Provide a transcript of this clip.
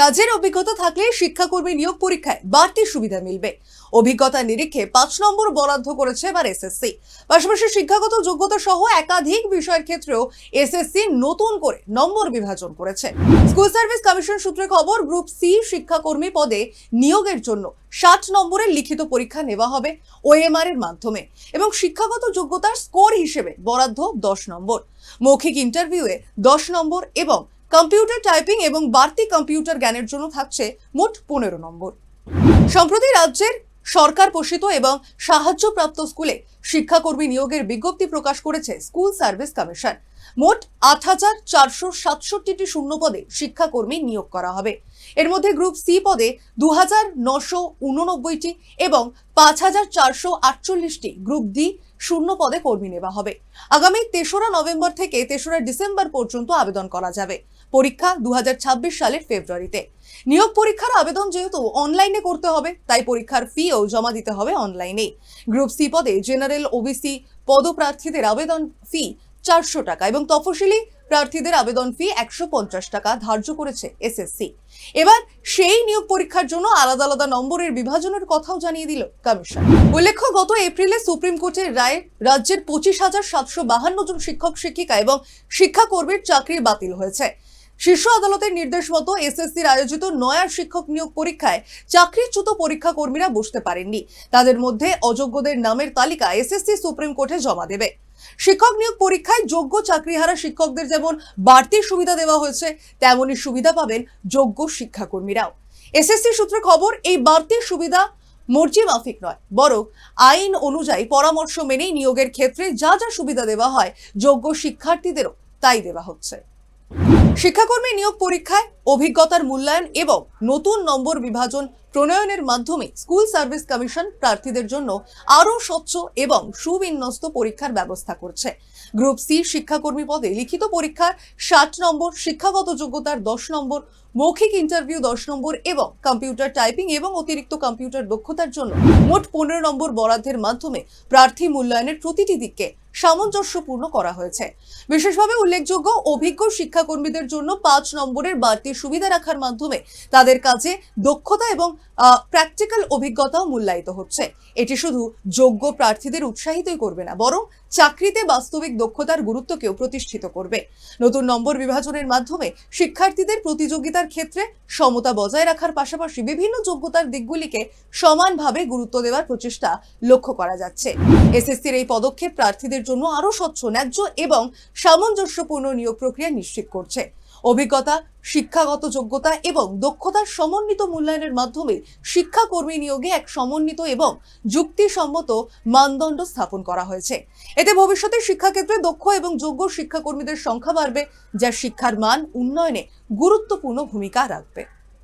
কাজের অভিজ্ঞতা থাকলে শিক্ষাকর্মী নিয়োগ পরীক্ষায় বাড়তি সুবিধা মিলবে। অভিজ্ঞতা নিরীক্ষে পাঁচ নম্বর বরাদ্দ করেছে এবার এসএসসি পাশাপাশি শিক্ষাগত যোগ্যতা সহ একাধিক বিষয়ের ক্ষেত্রেও এসএসসি নতুন করে নম্বর বিভাজন করেছে। স্কুল সার্ভিস কমিশন সূত্রে খবর, গ্রুপ সি শিক্ষাকর্মী পদে নিয়োগের জন্য ষাট নম্বরের লিখিত পরীক্ষা নেওয়া হবে ওএমআর এর মাধ্যমে এবং শিক্ষাগত যোগ্যতার স্কোর হিসেবে বরাদ্দ দশ নম্বর। মৌখিক ইন্টারভিউয়ে দশ নম্বর এবং কম্পিউটার টাইপিং এবং বাড়তি কম্পিউটার জ্ঞানের জন্য থাকছে মোট পনেরো নম্বর। সম্প্রতি রাজ্যের সরকার পোষিত এবং সাহায্যপ্রাপ্ত স্কুলে শিক্ষাকর্মী নিয়োগের বিজ্ঞপ্তি প্রকাশ করেছে স্কুল সার্ভিস কমিশন। মোট আট হাজার চারশো সাতষট্টিটি শূন্য পদে শিক্ষাকর্মী নিয়োগ করা হবে। এর মধ্যে গ্রুপ সি পদে দু এবং পাঁচ হাজার চারশো আটচল্লিশটি গ্রুপ ডি শূন্য পদে কর্মী নেওয়া হবে। আগামী তেসরা নভেম্বর থেকে তেসরা ডিসেম্বর পর্যন্ত আবেদন করা যাবে। পরীক্ষা দু হাজার ছাব্বিশ সালের ফেব্রুয়ারিতে। নিয়োগ পরীক্ষার আবেদন যেহেতু অনলাইনে করতে হবে, তাই পরীক্ষার ফিও জমা দিতে হবে অনলাইনে গ্রুপ সি পদে জেনারেল ওবিসি পদপ্রার্থীদের আবেদন ফি চারশো টাকা এবং তফসিলি প্রার্থীদের আবেদন ফি একশো পঞ্চাশ টাকা ধার্য করেছে এসএসসি এবার সেই নিয়োগ পরীক্ষার জন্য আলাদা আলাদা নম্বরের বিভাজনের কথাও জানিয়ে দিল কমিশন। উল্লেখ্য, গত এপ্রিলে সুপ্রিম কোর্টের রায়ে রাজ্যের পঁচিশ হাজার সাতশো বাহান্ন জন শিক্ষক, শিক্ষিকা এবং শিক্ষাকর্মীর চাকরি বাতিল হয়েছে। শীর্ষ আদালতের নির্দেশ মতো এসএসসির আয়োজিত নয়া শিক্ষক নিয়োগ পরীক্ষায় চাকরিচ্যুত পরীক্ষা কর্মীরা বসতে পারেননি। তাদের মধ্যে অযোগ্যদের নামের তালিকা এসএসসি সুপ্রিম কোর্টে জমা দেবে। শিক্ষক নিয়োগ পরীক্ষায় যোগ্য চাকরিহারা শিক্ষকদের যেমন বাড়তি সুবিধা দেওয়া হয়েছে, তেমনই সুবিধা পাবেন যোগ্য শিক্ষাকর্মীরাও। এসএসসি সূত্রে খবর, এই বাড়তি সুবিধা মর্জি মাফিক নয়, বরং আইন অনুযায়ী পরামর্শ মেনেই নিয়োগের ক্ষেত্রে যা যা সুবিধা দেওয়া হয়, যোগ্য শিক্ষার্থীদেরও তাই দেওয়া হচ্ছে। শিক্ষাকর্মী নিয়োগ পরীক্ষায় অভিজ্ঞতার মূল্যায়ন এবং নতুন নম্বর বিভাজন প্রণয়নের মাধ্যমে স্কুল সার্ভিস কমিশন প্রার্থীদের জন্য আরও স্বচ্ছ এবং সুবিন্যস্ত পরীক্ষার ব্যবস্থা করছে। গ্রুপ সি শিক্ষাকর্মী পদে লিখিত পরীক্ষার ষাট নম্বর, শিক্ষাগত যোগ্যতার দশ নম্বর, মৌখিক ইন্টারভিউ দশ নম্বর এবং কম্পিউটার টাইপিং এবং অতিরিক্ত কম্পিউটার দক্ষতার জন্য মোট পনেরো নম্বর বরাদ্দের মাধ্যমে প্রার্থী মূল্যায়নের প্রতিটি দিককে সামঞ্জস্যপূর্ণ করা হয়েছে। বিশেষভাবে উল্লেখযোগ্য অভিজ্ঞ শিক্ষাকর্মীদের জন্য পাঁচ নম্বরের বাড়তি সুবিধা রাখার মাধ্যমে তাদের কাজে দক্ষতা এবং প্র্যাকটিক্যাল অভিজ্ঞতাও মূল্যায়িত হচ্ছে। এটি শুধু যোগ্য প্রার্থীদের উৎসাহিতই করবে না, বরং চাকরিতে বাস্তবিক দক্ষতার গুরুত্বকেও প্রতিষ্ঠিত করবে। নতুন নম্বর বিভাজনের মাধ্যমে শিক্ষার্থীদের প্রতিযোগিতার ক্ষেত্রে সমতা বজায় রাখার পাশাপাশি বিভিন্ন যোগ্যতার দিকগুলিকে সমানভাবে গুরুত্ব দেওয়ার প্রচেষ্টা লক্ষ্য করা যাচ্ছে। এসএসসির এই পদক্ষেপ প্রার্থীদের জন্য আরও স্বচ্ছ, ন্যায্য এবং সামঞ্জস্যপূর্ণ নিয়োগ প্রক্রিয়া নিশ্চিত করছে। অভিজ্ঞতা শিক্ষাগত যোগ্যতা এবং দক্ষতার সমন্বিত মূল্যায়নের মাধ্যমে শিক্ষাকর্মী নিয়োগে এক সমন্বিত এবং যুক্তিসম্মত মানদণ্ড স্থাপন করা হয়েছে। এতে ভবিষ্যতে শিক্ষাক্ষেত্রে দক্ষ এবং যোগ্য শিক্ষাকর্মীদের সংখ্যা বাড়বে, যা শিক্ষার মান উন্নয়নে গুরুত্বপূর্ণ ভূমিকা রাখবে।